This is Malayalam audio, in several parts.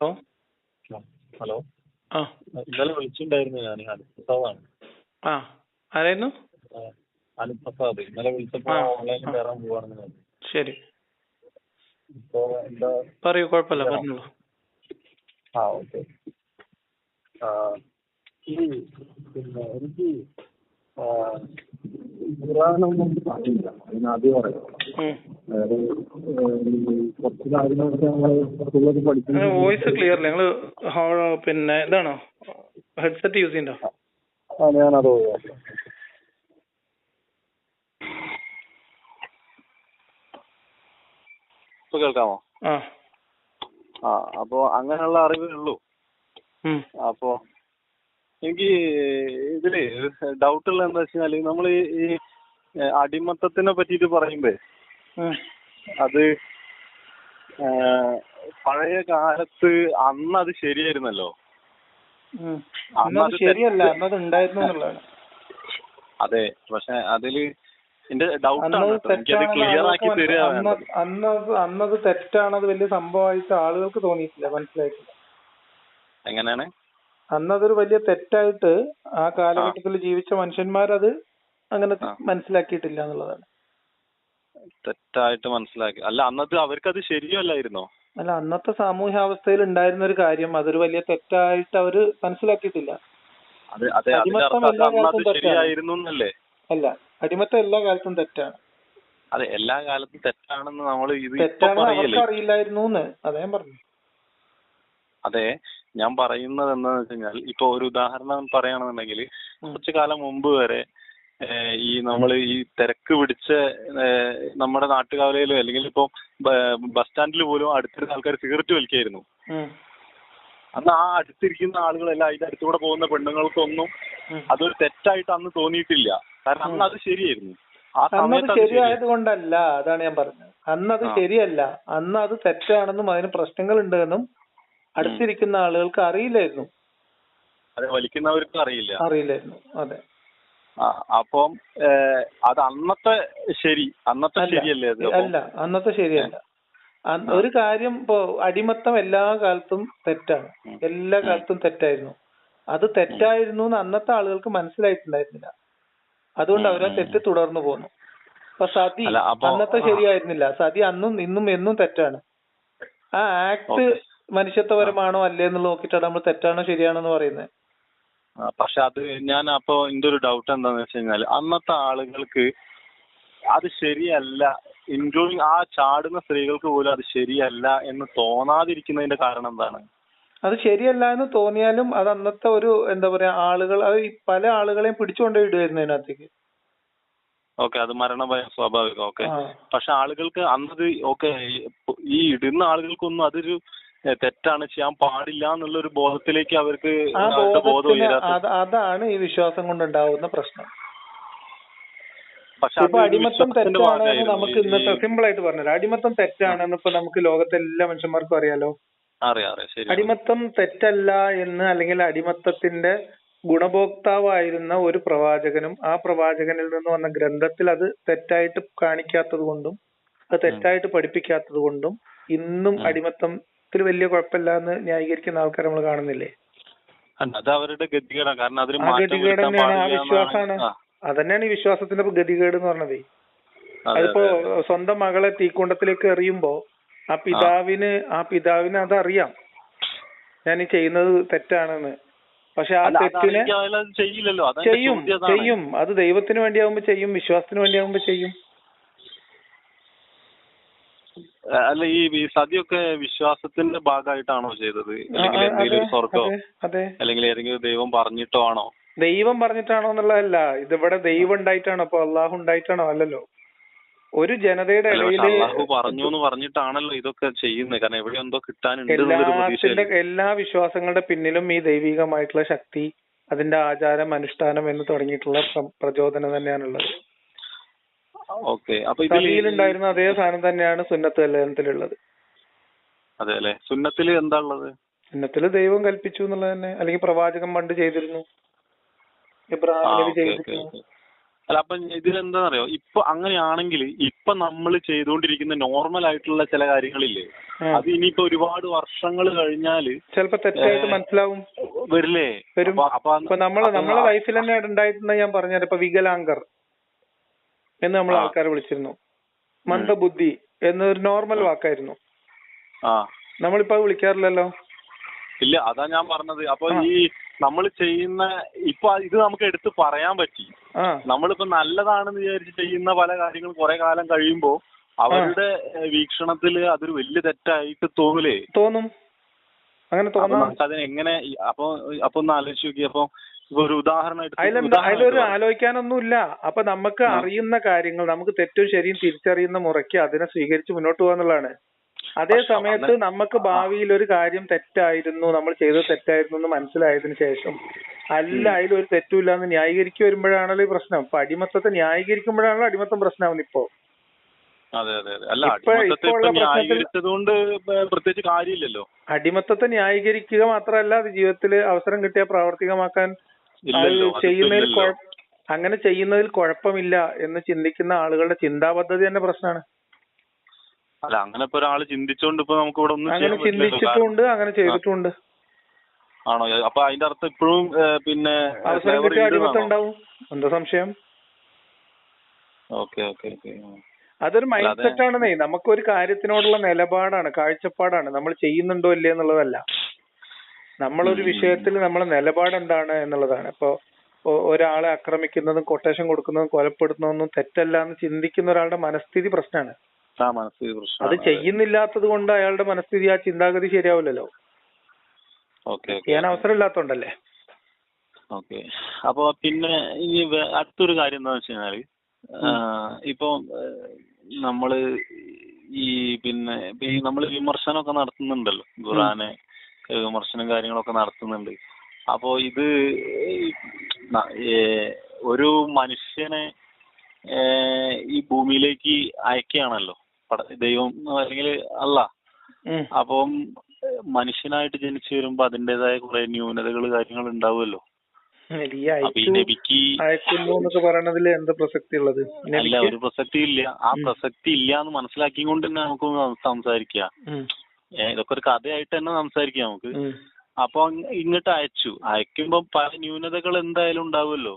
ഹലോ? ഹലോ ആ. ഇന്നലെ വിളിച്ചിട്ടുണ്ടായിരുന്നു ഞാൻ അലിപ്രസാദാണ് ആ ആരായിരുന്നു? അനുപ്രസാദ് ഇന്നലെ വിളിച്ചപ്പോ ആ, ഓൺലൈനിൽ. കയറാൻ പോവാണെന്ന് പറഞ്ഞു. ശരി. ഇപ്പോ എന്താ? പറയൂ കുഴപ്പമില്ല ആ. പറഞ്ഞോളൂ. ആ ഓക്കെ. ഈ പിന്നെ എനിക്ക് ഖുറാനൊന്നും അറിയില്ല. അതിനാദ്യം പറയാം കുറച്ച് കാര്യങ്ങളൊക്കെ നമ്മൾ വോയിസ് ക്ലിയർ അല്ല നിങ്ങൾ പിന്നെ ഇതാണോ? ഹെഡ്സെറ്റ് യൂസ് ചെയ്യണ്ടോ? ആ ഞാനത് ഒഴിവാക്കാം ഇപ്പൊ കേൾക്കാമോ? ആ. അപ്പോ അങ്ങനെയുള്ള അറിവേ ഉള്ളൂ. അപ്പോ എനിക്ക് ഇതിൽ ഡൗട്ട് ഉള്ള എന്താ വെച്ചാൽ നമ്മൾ ഈ അടിമത്തത്തിനെ പറ്റിയിട്ട് പറയുമ്പേ. അത് പഴയ കാലത്ത് അന്ന് അത് ശരിയായിരുന്നല്ലോ ശരിയല്ല. അന്നത് ഉണ്ടായിരുന്നു അതെ പക്ഷെ അതിൽ എന്റെ ഡൗട്ടാണ് ക്ലിയർ ആക്കി തരിക അന്നത് അന്നത് തെറ്റാണത് വലിയ സംഭവമായിട്ട് ആളുകൾക്ക് തോന്നിയിട്ടില്ല മനസ്സിലായിട്ടില്ല. എങ്ങനെയാണ്? അന്നതൊരു വലിയ തെറ്റായിട്ട് ആ കാലഘട്ടത്തിൽ ജീവിച്ച മനുഷ്യന്മാരത് അങ്ങനെ മനസ്സിലാക്കിയിട്ടില്ല എന്നുള്ളതാണ്. തെറ്റായിട്ട് മനസ്സിലാക്കി. അല്ല അന്നത് അത് ശരിയല്ലായിരുന്നോ? അല്ല അന്നത്തെ സാമൂഹ്യാവസ്ഥയിൽ ഉണ്ടായിരുന്ന ഒരു കാര്യം അതൊരു വലിയ തെറ്റായിട്ട് അവർ മനസ്സിലാക്കിയിട്ടില്ല. അല്ല അടിമത്തം എല്ലാ കാലത്തും തെറ്റാണ്. അതെ എല്ലാ കാലത്തും തെറ്റാണെന്ന് നമ്മൾ തെറ്റാണെന്ന് അറിയില്ലായിരുന്നു അദ്ദേഹം അതേ പറഞ്ഞു അതെ ഞാൻ പറയുന്നത് എന്താന്ന് വെച്ച് കഴിഞ്ഞാൽ ഇപ്പൊ ഒരു ഉദാഹരണം പറയുകയാണെന്നുണ്ടെങ്കിൽ. കുറച്ചു കാലം മുമ്പ് വരെ ഈ നമ്മൾ ഈ തിരക്ക് പിടിച്ച നമ്മുടെ നാട്ടുകവലയിലോ അല്ലെങ്കിൽ ഇപ്പൊ ബസ് സ്റ്റാൻഡിൽ പോലും അടുത്തിരുന്ന ആൾക്കാർ സിഗരറ്റ് വലിക്കായിരുന്നു. അന്ന് ആ അടുത്തിരിക്കുന്ന ആളുകളെല്ലാം അതിന്റെ അടുത്തുകൂടെ പോകുന്ന പെണ്ണുങ്ങൾക്കൊന്നും. അതൊരു തെറ്റായിട്ട് അന്ന് തോന്നിയിട്ടില്ല. കാരണം അന്ന് അത് ശരിയായിരുന്നു. ആ അന്നത് ശരിയായത് കൊണ്ടല്ല അതാണ് ഞാൻ പറഞ്ഞത്. അന്ന് അത് ശരിയല്ല. അന്ന് അത് തെറ്റാണെന്നും അതിന് പ്രശ്നങ്ങൾ ഉണ്ടെന്നും അടുത്തിരിക്കുന്ന ആളുകൾക്ക് അറിയില്ലായിരുന്നു. വലിക്കുന്നവർക്കും അറിയില്ല. അറിയില്ലായിരുന്നു. അതെ. അപ്പം അത് അന്നത്തെ ശരി. അന്നത്തെ. ശരിയല്ലേ അല്ല അന്നത്തെ ശരിയല്ല. ഒരു കാര്യം ഇപ്പോ അടിമത്തം എല്ലാ കാലത്തും തെറ്റാണ്. എല്ലാ കാലത്തും തെറ്റായിരുന്നു. അത് തെറ്റായിരുന്നു എന്ന് അന്നത്തെ ആളുകൾക്ക് മനസ്സിലായിട്ടുണ്ടായിരുന്നില്ല. അതുകൊണ്ട് അവർ അവരാ തെറ്റ് തുടർന്നു പോന്നു. അപ്പൊ സതി അന്നത്തെ ശരിയായിരുന്നില്ല. സതി അന്നും ഇന്നും എന്നും തെറ്റാണ്. ആ ആക്ട് മനുഷ്യത്വപരമാണോ അല്ലേ എന്ന് നോക്കിയിട്ടാണ് നമ്മൾ തെറ്റാണോ ശരിയാണോ എന്ന് പറയുന്നത്. പക്ഷെ അത് ഞാൻ അപ്പൊ എന്റെ ഒരു ഡൗട്ട് എന്താന്ന് വെച്ച് കഴിഞ്ഞാൽ അന്നത്തെ ആളുകൾക്ക് അത് ശരിയല്ല. ഇൻക്ലൂഡിങ് ആ ചാടുന്ന സ്ത്രീകൾക്ക് പോലും അത് ശരിയല്ല എന്ന് തോന്നാതിരിക്കുന്നതിന്റെ കാരണം എന്താണ്? അത് ശരിയല്ല എന്ന് തോന്നിയാലും അത് അന്നത്തെ ഒരു എന്താ പറയാ ആളുകൾ അത് പല ആളുകളെയും പിടിച്ചുകൊണ്ടേ ഇടുമായിരുന്നു അതിനകത്തേക്ക്. ഓക്കെ അത് മരണഭയം സ്വാഭാവികം. ഓക്കെ. പക്ഷെ ആളുകൾക്ക് അന്നത് ഓക്കെ ഈ ഇടുന്ന ആളുകൾക്കൊന്നും അതൊരു തെറ്റാണ്. ചെയ്യാൻ പാടില്ല എന്നുള്ള ഒരു ബോധത്തിലേക്ക് അവർക്ക് ബോധം അതാണ് ഈ വിശ്വാസം കൊണ്ടുണ്ടാവുന്ന പ്രശ്നം. ഇപ്പൊ അടിമത്തം തെറ്റാണ് നമുക്ക് ഇന്നത്തെ സിമ്പിൾ ആയിട്ട് പറഞ്ഞുതരാം. അടിമത്തം തെറ്റാണെന്ന് ഇപ്പൊ നമുക്ക് ലോകത്തെ എല്ലാ മനുഷ്യന്മാർക്കും അറിയാലോ. അടിമത്തം തെറ്റല്ല എന്ന് അല്ലെങ്കിൽ അടിമത്തത്തിന്റെ ഗുണഭോക്താവായിരുന്ന ഒരു പ്രവാചകനും ആ പ്രവാചകനിൽ നിന്ന് വന്ന ഗ്രന്ഥത്തിൽ അത് തെറ്റായിട്ട് കാണിക്കാത്തത് കൊണ്ടും അത് തെറ്റായിട്ട് പഠിപ്പിക്കാത്തത് കൊണ്ടും ഇന്നും ഉം. അടിമത്തത്തിൽ വലിയ കുഴപ്പമില്ല എന്ന് ന്യായീകരിക്കുന്ന ആൾക്കാർ നമ്മൾ കാണുന്നില്ലേ? അത് അവരുടെ ഗതികേടാണ്. കാരണം അതിന് ഗതികേട് തന്നെയാണ് ആ വിശ്വാസമാണ്. അതന്നെയാണ് ഈ വിശ്വാസത്തിന്റെ ഗതികേട് എന്ന് പറഞ്ഞത്. അതെ, അതിപ്പോ അതെ, അതെ. സ്വന്തം മകളെ തീക്കുണ്ടത്തിലേക്ക് എറിയുമ്പോ ആ പിതാവിന് ആ പിതാവിന് അതറിയാം. ഞാൻ ഈ ചെയ്യുന്നത് തെറ്റാണെന്ന്. പക്ഷെ ആ തെറ്റിനെ ചെയ്യും ചെയ്യും. അത് ദൈവത്തിന് വേണ്ടിയാവുമ്പോ ചെയ്യും വിശ്വാസത്തിന് വേണ്ടിയാവുമ്പോ ചെയ്യും ആ, അല്ല ഈ സതിയൊക്കെ വിശ്വാസത്തിന്റെ ഭാഗമായിട്ടാണോ ചെയ്തത്? അല്ലെങ്കിൽ എന്തെങ്കിലും സ്വർഗോ അല്ലെങ്കിൽ ഏതെങ്കിലും ദൈവം പറഞ്ഞിട്ടോ ആണോ? ദൈവം പറഞ്ഞിട്ടാണോ എന്നുള്ളതല്ല. ഇതിവിടെ ദൈവം ഉണ്ടായിട്ടാണോ? അപ്പൊ അള്ളാഹു ഉണ്ടായിട്ടാണോ? അല്ലല്ലോ. ഒരു ജനതയുടെ അള്ളാഹു പറഞ്ഞു എന്ന് പറഞ്ഞിട്ടാണല്ലോ ഇതൊക്കെ ചെയ്യുന്നത്. കാരണം എവിടെ എന്തോ കിട്ടാനുണ്ട് എല്ലാ വിശ്വാസങ്ങളുടെ പിന്നിലും ഈ ദൈവികമായിട്ടുള്ള ശക്തി അതിന്റെ ആചാരം അനുഷ്ഠാനം എന്ന് തുടങ്ങിയിട്ടുള്ള പ്ര- പ്രചോദനം തന്നെയാണുള്ളത്. ഓക്കെ. അപ്പൊ അതേ സാധനം തന്നെയാണ് സുന്നത്ത് കല്യാണത്തിലുള്ളത്. അതെ അല്ലെ സുന്നത്തിൽ എന്താ ഉള്ളത്? സുന്നത്തിൽ ദൈവം കൽപ്പിച്ചു എന്നുള്ളത് തന്നെ. അല്ലെങ്കിൽ പ്രവാചകൻ പണ്ട് ചെയ്തിരുന്നു. ഇബ്രാഹിം ചെയ്തിരുന്നു. അല്ല അപ്പൊ ഇതിലെന്താണെന്നറിയോ ഇപ്പൊ അങ്ങനെയാണെങ്കിൽ ഇപ്പൊ നമ്മൾ ചെയ്തുകൊണ്ടിരിക്കുന്ന നോർമൽ ആയിട്ടുള്ള ചില കാര്യങ്ങളില്ലേ. അത് ഇനിയിപ്പോ ഒരുപാട് വർഷങ്ങൾ കഴിഞ്ഞാൽ ചിലപ്പോ തെറ്റായിട്ട് മനസ്സിലാവും. വരില്ലേ? വരും. നമ്മളെ നമ്മളെ ലൈഫിൽ തന്നെ ഉണ്ടായിട്ടുണ്ട് ഞാൻ പറഞ്ഞത് ഇപ്പൊ വികലാംഗർ. എന്ന് നമ്മൾ ആൾക്കാരെ വിളിച്ചിരുന്നു. മന്ദബുദ്ധി എന്നൊരു നോർമൽ വാക്കായിരുന്നു. ആ. നമ്മളിപ്പോ വിളിക്കാറില്ലല്ലോ? ഇല്ല അതാ ഞാൻ പറഞ്ഞത്. അപ്പൊ ഈ നമ്മൾ ചെയ്യുന്ന ഇപ്പൊ ഇത് നമുക്ക് എടുത്ത് പറയാൻ പറ്റി. നമ്മളിപ്പോ നല്ലതാണെന്ന് വിചാരിച്ച് ചെയ്യുന്ന പല കാര്യങ്ങളും കുറെ കാലം കഴിയുമ്പോ അവരുടെ വീക്ഷണത്തിൽ അതൊരു വലിയ തെറ്റായിട്ട് തോന്നലേ? തോന്നും. അങ്ങനെ തോന്നും. ഈ- അപ്പൊ അപ്പൊ ഒന്ന് ആലോചിച്ച് നോക്കി അപ്പൊ ഒരു ഉദാഹരണമായിട്ട് അതിലൊരു. ആലോചിക്കാനൊന്നുമില്ല. അപ്പൊ നമുക്ക് അറിയുന്ന കാര്യങ്ങൾ നമുക്ക് തെറ്റും ശരിയും തിരിച്ചറിയുന്ന മുറയ്ക്ക് അതിനെ സ്വീകരിച്ച് മുന്നോട്ട് പോകാന്നുള്ളതാണ് അതേ സമയത്ത് നമുക്ക് ഭാവിയിൽ ഒരു കാര്യം തെറ്റായിരുന്നു നമ്മൾ ചെയ്തത് തെറ്റായിരുന്നു എന്ന് മനസ്സിലായതിനു ശേഷം അല്ല അതിലൊരു തെറ്റുമില്ല എന്ന് ന്യായീകരിച്ചു വരുമ്പോഴാണല്ലോ ഈ പ്രശ്നം. ഇപ്പൊ അടിമത്തത്തെ ന്യായീകരിക്കുമ്പോഴാണല്ലോ അടിമത്തം പ്രശ്നമാവുന്നത് ഇപ്പോ. അതെ അതെ അതെ. അല്ല അടിമത്തത്തെ ഇപ്പൊ പ്രത്യേകിച്ച് കാര്യമില്ലല്ലോ. അടിമത്തത്തെ ന്യായീകരിക്കുക മാത്രമല്ല അത് ജീവിതത്തിൽ അവസരം കിട്ടിയ പ്രാവർത്തികമാക്കാൻ അത് ചെയ്യുന്നതിൽ ഇല്ലല്ലോ. അങ്ങനെ ചെയ്യുന്നതിൽ കുഴപ്പമില്ല എന്ന് ചിന്തിക്കുന്ന ആളുകളുടെ ചിന്താപദ്ധതി തന്നെ പ്രശ്നമാണ്. അല്ല അങ്ങനെ ഇപ്പൊ ഒരാൾ ചിന്തിച്ചോണ്ട് ഇപ്പൊ നമുക്ക് ഇവിടെ ഒന്നും അങ്ങനെ ചിന്തിച്ചിട്ടുണ്ട് അങ്ങനെ ചെയ്തിട്ടുണ്ട്. ആണോ? അപ്പൊ അതിന്റെ അർത്ഥം ഇപ്പോഴും പിന്നെ അവസരം slavery കിട്ടിയ അടിമത്തം ഉണ്ടെന്നാണോ? ഉണ്ടാവും. എന്താ സംശയം? Okay okay okay. അതൊരു മൈൻഡ് സെറ്റ് ആണെന്നേ. നമുക്കൊരു കാര്യത്തിനോടുള്ള നിലപാടാണ് കാഴ്ചപ്പാടാണ്. നമ്മൾ ചെയ്യുന്നുണ്ടോ ഇല്ലേ എന്നുള്ളതല്ല. നമ്മളൊരു. വിഷയത്തിൽ നമ്മളെ നിലപാട് എന്താണ് എന്നുള്ളതാണ്. ഇപ്പൊ ഒരാളെ ആക്രമിക്കുന്നതും കൊട്ടേഷൻ കൊടുക്കുന്നതും കൊലപ്പെടുത്തുന്നതൊന്നും തെറ്റല്ല എന്ന് ചിന്തിക്കുന്ന ഒരാളുടെ മനസ്ഥിതി പ്രശ്നമാണ്. അത് ചെയ്യുന്നില്ലാത്തത് കൊണ്ട് അയാളുടെ മനസ്ഥിതി ആ ചിന്താഗതി ശരിയാവില്ലല്ലോ. ചെയ്യാൻ അവസരം ഇല്ലാത്തോണ്ടല്ലേ ഓക്കെ. അപ്പൊ പിന്നെ ഈ അടുത്തൊരു കാര്യം എന്താ വെച്ച് കഴിഞ്ഞാൽ ഇപ്പൊ നമ്മൾ ഈ പിന്നെ നമ്മൾ ഈ ഒക്കെ വിമർശനമൊക്കെ നടത്തുന്നുണ്ടല്ലോ ഖുറാനെ. വിമർശനം കാര്യങ്ങളൊക്കെ നടത്തുന്നുണ്ട്. അപ്പോ ഇത് ഒരു മനുഷ്യനെ ഈ ഭൂമിയിലേക്ക് അയക്കുകയാണല്ലോ. ദൈവം അല്ലെങ്കിൽ അല്ല. അപ്പം മനുഷ്യനായിട്ട് ജനിച്ചു വരുമ്പോ അതിന്റേതായ കുറെ ന്യൂനതകൾ കാര്യങ്ങൾ ഉണ്ടാവുമല്ലോ. അല്ല ഒരു പ്രസക്തി ഇല്ല. ആ പ്രസക്തി ഇല്ല എന്ന് മനസ്സിലാക്കിക്കൊണ്ട് തന്നെ നമുക്ക് സംസാരിക്കാം ഇതൊക്കെ ഒരു കഥയായിട്ട് തന്നെ സംസാരിക്കാം നമുക്ക്. അപ്പൊ ഇങ്ങോട്ട് അയച്ചു. അയക്കുമ്പോ പല ന്യൂനതകൾ എന്തായാലും ഉണ്ടാവുമല്ലോ.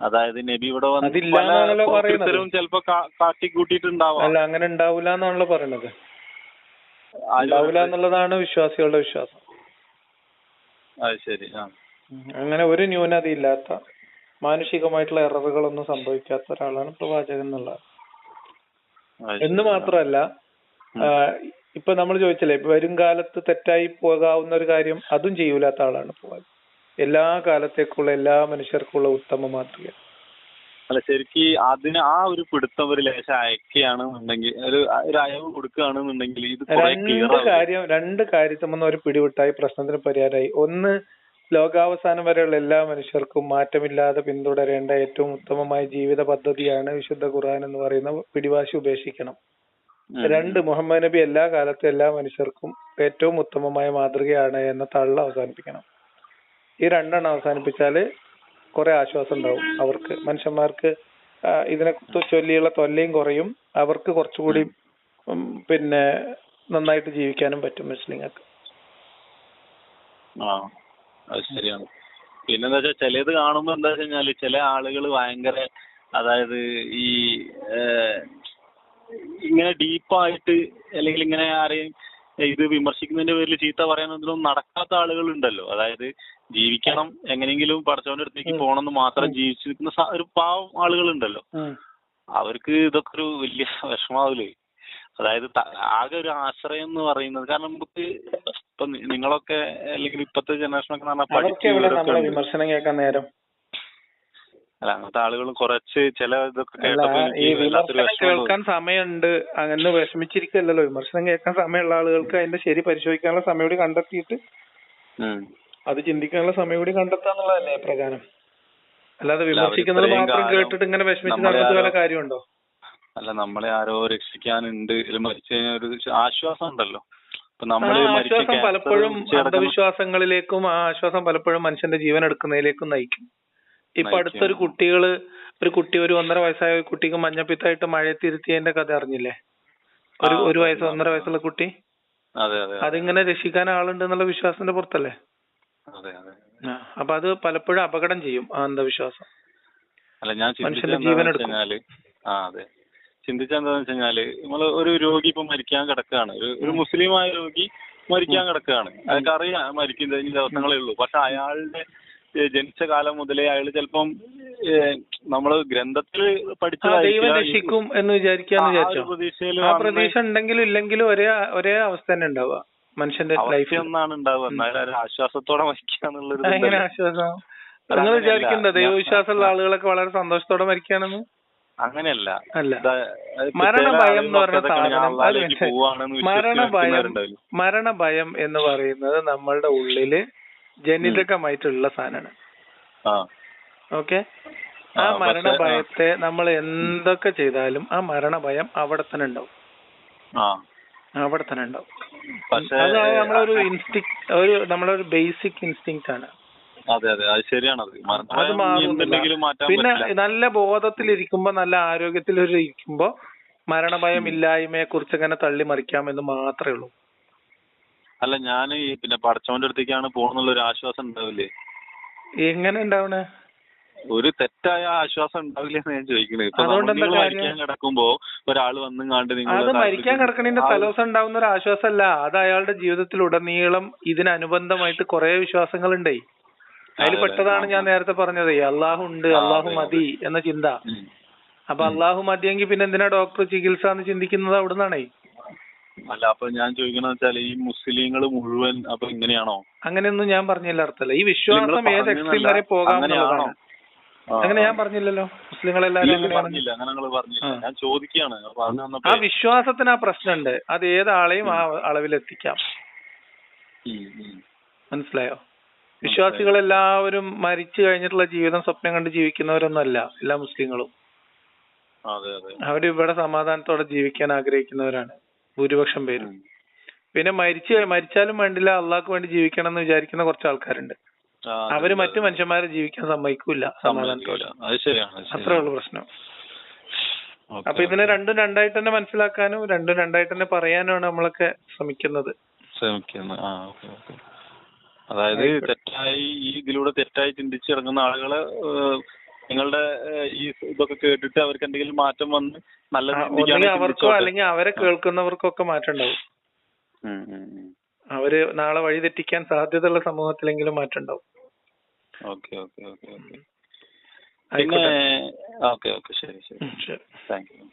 അതായത് നബി ഇവിടെ വന്ന് അതില്ല പല എന്നാണല്ലോ പറയുന്നത്. പോക്രിത്തരവും ചിലപ്പോ കാട്ടി കാട്ടിക്കൂട്ടിയിട്ടുണ്ടാവാം. അല്ല അങ്ങനെ ഉണ്ടാവില്ല എന്നാണല്ലോ പറയണത് ഉണ്ടാവില്ല എന്നുള്ളതാണ് വിശ്വാസികളുടെ വിശ്വാസം. അത് ശരി അങ്ങനെ ഒരു ന്യൂനത ഇല്ലാത്ത മാനുഷികമായിട്ടുള്ള എററുകളൊന്നും സംഭവിക്കാത്ത ഒരാളാണ് പ്രവാചകൻ എന്നുള്ളത്. എന്ന്. മാത്രമല്ല ഇപ്പൊ നമ്മൾ ചോദിച്ചില്ലേ ഇപ്പൊ വരും കാലത്ത് തെറ്റായി പോകാവുന്ന ഒരു കാര്യം അതും ചെയ്യൂലാത്ത ആളാണ് പോവാൻ. എല്ലാ കാലത്തേക്കുള്ള എല്ലാ മനുഷ്യർക്കുള്ള ഉത്തമ മാതൃക. അല്ല ശരിക്ക് അതിന് ആ ഒരു പിടുത്തം ഒരു ലേശം അയക്കുകയാണെന്നുണ്ടെങ്കിൽ ഒരു ഒരു അയവ് കൊടുക്കുകയാണെന്നുണ്ടെങ്കിൽ ഇത് രണ്ട് കാര്യം രണ്ട് കാര്യത്തുമെന്ന് ഒരു പിടിവിട്ടായി പ്രശ്നത്തിന് പരിഹാരമായി. ഒന്ന് ലോകാവസാനം വരെയുള്ള എല്ലാ മനുഷ്യർക്കും മാറ്റമില്ലാതെ പിന്തുടരേണ്ട ഏറ്റവും ഉത്തമമായ ജീവിത പദ്ധതിയാണ് വിശുദ്ധ ഖുർആൻ എന്ന് പറയുന്ന പിടിവാശി ഉപേക്ഷിക്കണം. രണ്ട് മുഹമ്മദ് നബി എല്ലാ കാലത്തും എല്ലാ മനുഷ്യർക്കും ഏറ്റവും ഉത്തമമായ മാതൃകയാണ് എന്ന തള്ള അവസാനിപ്പിക്കണം. ഈ രണ്ടെണ്ണം അവസാനിപ്പിച്ചാൽ കുറെ ആശ്വാസം ഉണ്ടാവും അവർക്ക്. മനുഷ്യന്മാർക്ക് ഇതിനെ ചൊല്ലിയുള്ള തൊല്ലയും കുറയും. അവർക്ക് കുറച്ചുകൂടി പിന്നെ നന്നായിട്ട് ജീവിക്കാനും പറ്റും മുസ്ലിങ്ങൾക്ക് ആ അത് ശരിയാണ്. പിന്നെന്താ വെച്ചാൽ ചിലത് കാണുമ്പോ എന്താ വെച്ച് കഴിഞ്ഞാൽ ചില ആളുകൾ ഭയങ്കര അതായത് ഈ ഡീപ്പായിട്ട് അല്ലെങ്കിൽ ഇങ്ങനെ ആരെയും ഇത് വിമർശിക്കുന്നതിന്റെ പേരിൽ ചീത്ത പറയാനൊന്നും നടക്കാത്ത ആളുകൾ ഉണ്ടല്ലോ അതായത് ജീവിക്കണം എങ്ങനെയെങ്കിലും പഠിച്ചവന്റെ അടുത്തേക്ക് പോകണം എന്ന് മാത്രം ജീവിച്ചിരിക്കുന്ന ഒരു പാവം ആളുകളുണ്ടല്ലോ. ഉണ്ടല്ലോ അവർക്ക് ഇതൊക്കെ ഒരു വലിയ വിഷമാവില്ലേ? അതായത് ആകെ ഒരു ആശ്രയം എന്ന് പറയുന്നത്. കാരണം നമുക്ക് ഇപ്പൊ നിങ്ങളൊക്കെ അല്ലെങ്കിൽ ഇപ്പത്തെ ജനറേഷൻ ഒക്കെ. വിമർശനം കേൾക്കാൻ നേരം. അല്ല അങ്ങനത്തെ ആളുകളും കുറച്ച് ചില ഇതൊക്കെ കേട്ടപ്പോ ഈ എനിക്ക് വല്ലാത്തൊരു വിമർശനം തോന്നി. കേൾക്കാൻ സമയമുണ്ട്. അങ്ങനെ വിഷമിച്ചിരിക്കല്ലോ വിമർശനം കേൾക്കാൻ സമയമുള്ള ആളുകൾക്ക് അതിന്റെ ശരി പരിശോധിക്കാനുള്ള സമയം കൂടി കണ്ടെത്തിയിട്ട് ഉം. അത് ചിന്തിക്കാനുള്ള സമയം കൂടി കണ്ടെത്താന്നുള്ളതല്ലേ പ്രധാനം അല്ലാതെ അല്ല, വിമർശിക്കുന്നത് അവരിത്രയും മാത്രം കാലം കേട്ടിട്ട് ഇങ്ങനെ വിഷമിച്ച് നമ്മളെ നടന്നിട്ട് വല്ല ആരോ- കാര്യമുണ്ടോ? അല്ല നമ്മളെ ആരോ രക്ഷിക്കാനുണ്ട്. ഇതിൽ മരിച്ചു കഴിഞ്ഞാൽ ഒരു ആശ്വാസം ഉണ്ടല്ലോ. ഇപ്പൊ ആ ആശ്വാസം പലപ്പോഴും അന്ധവിശ്വാസങ്ങളിലേക്കും ആ ആശ്വാസം പലപ്പോഴും മനുഷ്യന്റെ ജീവൻ എടുക്കുന്നതിലേക്കും നയിക്കും. ഇപ്പൊ. അടുത്തൊരു കുട്ടികൾ ഒരു കുട്ടി ഒരു ഒന്നര വയസ്സായ കുട്ടിക്ക് മഞ്ഞപ്പിത്തായിട്ട് മഴയത്തിരുത്തിയതിന്റെ കഥ അറിഞ്ഞില്ലേ ഒരു ഒരു വയസ്സ് ഒന്നര വയസ്സുള്ള കുട്ടി? അതെ അതെ അതിങ്ങനെ രക്ഷിക്കാൻ ആളുണ്ട് എന്നുള്ള വിശ്വാസത്തിന്റെ പുറത്തല്ലേ? അപ്പൊ അത് പലപ്പോഴും അപകടം ചെയ്യും ആ അന്ധവിശ്വാസം. അല്ല ഞാൻ മനുഷ്യന്റെ ജീവൻ എടുക്കും. ആ അതെ. ചിന്തിച്ചത് എന്താന്ന് വെച്ച് കഴിഞ്ഞാൽ നമ്മൾ ഒരു രോഗി ഇപ്പൊ മരിക്കാൻ കിടക്കുകയാണ്. ഒരു മുസ്ലിമായ രോഗി മരിക്കാൻ കിടക്കുകയാണ്. അയാൾക്ക് അറിയാം മരിക്കുന്ന ദിവസങ്ങളേ ഉള്ളൂ. പക്ഷെ അയാളുടെ ജനിച്ച കാലം മുതലേ അയാൾ ചിലപ്പം നമ്മൾ ഗ്രന്ഥത്തിൽ പഠിച്ച ദൈവം. രക്ഷിക്കും എന്ന് വിചാരിക്കാന്ന് വിചാരിച്ചു? ആ പ്രതീക്ഷ ഉണ്ടെങ്കിലും ഇല്ലെങ്കിലും ഒരേ ഒരേ അവസ്ഥ തന്നെ ഉണ്ടാവുക മനുഷ്യന്റെ ലൈഫ് ഒന്നാണ് ഉണ്ടാവുക. എന്നാലും ആശ്വാസത്തോടെ മരിക്കാന്നുള്ളത് എങ്ങനെ ഇതുണ്ടല്ലോ. ആശ്വാസം? നിങ്ങൾ. വിചാരിക്കണ്ടോ? ദൈവവിശ്വാസമുള്ള ആളുകളൊക്കെ വളരെ സന്തോഷത്തോടെ മരിക്കുകയാണെന്ന്? അങ്ങനെയല്ല. അല്ല. മരണഭയം എന്ന് പറഞ്ഞ സാധനം മരണഭയം മരണഭയം എന്ന് പറയുന്നത് നമ്മളുടെ ഉള്ളിൽ ജനിതകമായിട്ടുള്ള സാധനമാണ്. ഓക്കെ? ആ, മരണ ഭയത്തെ മരണഭയത്തെ നമ്മൾ എന്തൊക്കെ ചെയ്താലും ആ മരണഭയം അവിടെ തന്നെ ഉണ്ടാവും. അവിടെ തന്നെ ഉണ്ടാവും. അത് നമ്മളൊരു ഇൻസ്റ്റിങ് ഒരു നമ്മളൊരു ബേസിക് ഇൻസ്റ്റിങ് ആണ്. അതെ അതെ. അത് ശരിയാണ് അത് മാറുന്നില്ല. പിന്നെ നല്ല ബോധത്തിലിരിക്കുമ്പോ നല്ല ആരോഗ്യത്തിലിരിക്കുമ്പോ മരണഭയം ഇല്ലായ്മയെ കുറിച്ച് ഇങ്ങനെ തള്ളി മറിക്കാമെന്ന് മാത്രമേ ഉള്ളൂ. അല്ല ഞാൻ ഈ പിന്നെ പടച്ചവന്റെ അടുത്തേക്കാണ് പോകുന്നുള്ള ഒരു ആശ്വാസം ഉണ്ടാവില്ലേ? എങ്ങനെ ഉണ്ടാവണേ? ഒരു തെറ്റായ ആശ്വാസം ഉണ്ടാവില്ലേ എന്ന് ഞാൻ ചോദിക്കുന്നത് ഇപ്പൊ അതുകൊണ്ട് എന്താ നിങ്ങൾ കാര്യം? മരിക്കാൻ കിടക്കുമ്പോ ഒരാൾ വന്നും കണ്ട് നിങ്ങൾ അത് മരിക്കാൻ കിടക്കണതിന്റെ തലേദിവസം ഉണ്ടാവുന്ന ഒരു ആശ്വാസമല്ല. അത് അയാളുടെ ജീവിതത്തിൽ ഉടനീളം ഇതിനനുബന്ധമായിട്ട് കുറെ വിശ്വാസങ്ങളുണ്ടേ. അതിൽ അതെ, പെട്ടതാണ് ഞാൻ നേരത്തെ പറഞ്ഞത്. അള്ളാഹു ഉണ്ട് ആ, അള്ളാഹു അതെ, മതി എന്ന ചിന്ത. ഉം. അപ്പൊ അള്ളാഹു മതിയെങ്കിൽ പിന്നെ എന്തിനാ ഡോക്ടർ ചികിത്സ എന്ന് ചിന്തിക്കുന്നത് അവിടുന്നാണേ? അല്ല അപ്പൊ ഞാൻ ചോദിക്കണെന്ന് വെച്ചാൽ ഈ മുസ്ലിങ്ങൾ മുഴുവൻ അപ്പൊ ഇങ്ങനെയാണോ? അങ്ങനെയൊന്നും ഞാൻ പറഞ്ഞില്ല അർത്ഥമല്ല ഈ വിശ്വാസം ഏത് എക്സ്ട്രീം. വരെ പോകാമെന്നുള്ളതാണോ? അങ്ങനെ ഞാൻ പറഞ്ഞില്ലല്ലോ. മുസ്ലിങ്ങളെല്ലാരും പറഞ്ഞില്ല. അങ്ങനെ നിങ്ങൾ പറഞ്ഞില്ല. ഞാൻ ചോദിക്കുകയാണ്. ആ വിശ്വാസത്തിന് ആ പ്രശ്നമുണ്ട്. അത് ഏതാളെയും ആ അളവിലെത്തിക്കാം. മനസ്സിലായോ? വിശ്വാസികൾ എല്ലാവരും മരിച്ചു കഴിഞ്ഞിട്ടുള്ള ജീവിതം സ്വപ്നം കണ്ട് ജീവിക്കുന്നവരൊന്നുമല്ല എല്ലാ മുസ്ലിങ്ങളും. അവർ ഇവിടെ സമാധാനത്തോടെ ജീവിക്കാൻ ആഗ്രഹിക്കുന്നവരാണ്. ഭൂരിപക്ഷം പേരും. പിന്നെ മരിച്ചു മരിച്ചാലും വേണ്ടില്ല അള്ളാഹ്ക്ക് വേണ്ടി ജീവിക്കണം എന്ന് വിചാരിക്കുന്ന കുറച്ച് ആൾക്കാരുണ്ട്. അവർ മറ്റ് മനുഷ്യന്മാരെ ജീവിക്കാൻ സമ്മതിക്കൂല സമാധാനത്തോടെ. അത്രേ ഉള്ളു പ്രശ്നം. അപ്പൊ ഇതിനെ രണ്ടും രണ്ടായിട്ട് തന്നെ മനസ്സിലാക്കാനും രണ്ടും രണ്ടായിട്ട് തന്നെ പറയാനുമാണ് നമ്മളൊക്കെ ശ്രമിക്കുന്നത്. ശ്രമിക്കുന്നു ആ ഓക്കെ ഓക്കെ. അതായത് തെറ്റായി ഈ ഇതിലൂടെ തെറ്റായി ചിന്തിച്ചിറങ്ങുന്ന ആളുകളെ നിങ്ങളുടെ ഈ ഇതൊക്കെ കേട്ടിട്ട് അവർക്ക് എന്തെങ്കിലും മാറ്റം വന്ന് നല്ല അവർക്കോ അല്ലെങ്കിൽ അവരെ കേൾക്കുന്നവർക്കൊക്കെ മാറ്റം ഉണ്ടാവും. അവർ നാളെ വഴി തെറ്റിക്കാൻ സാധ്യതയുള്ള സമൂഹത്തിലെങ്കിലും മാറ്റം ഉണ്ടാവും ഓക്കെ ഓക്കെ ഓക്കെ. ഓക്കെ പിന്നെ ഓക്കെ ഓക്കെ ശരി ശരി. Thank you.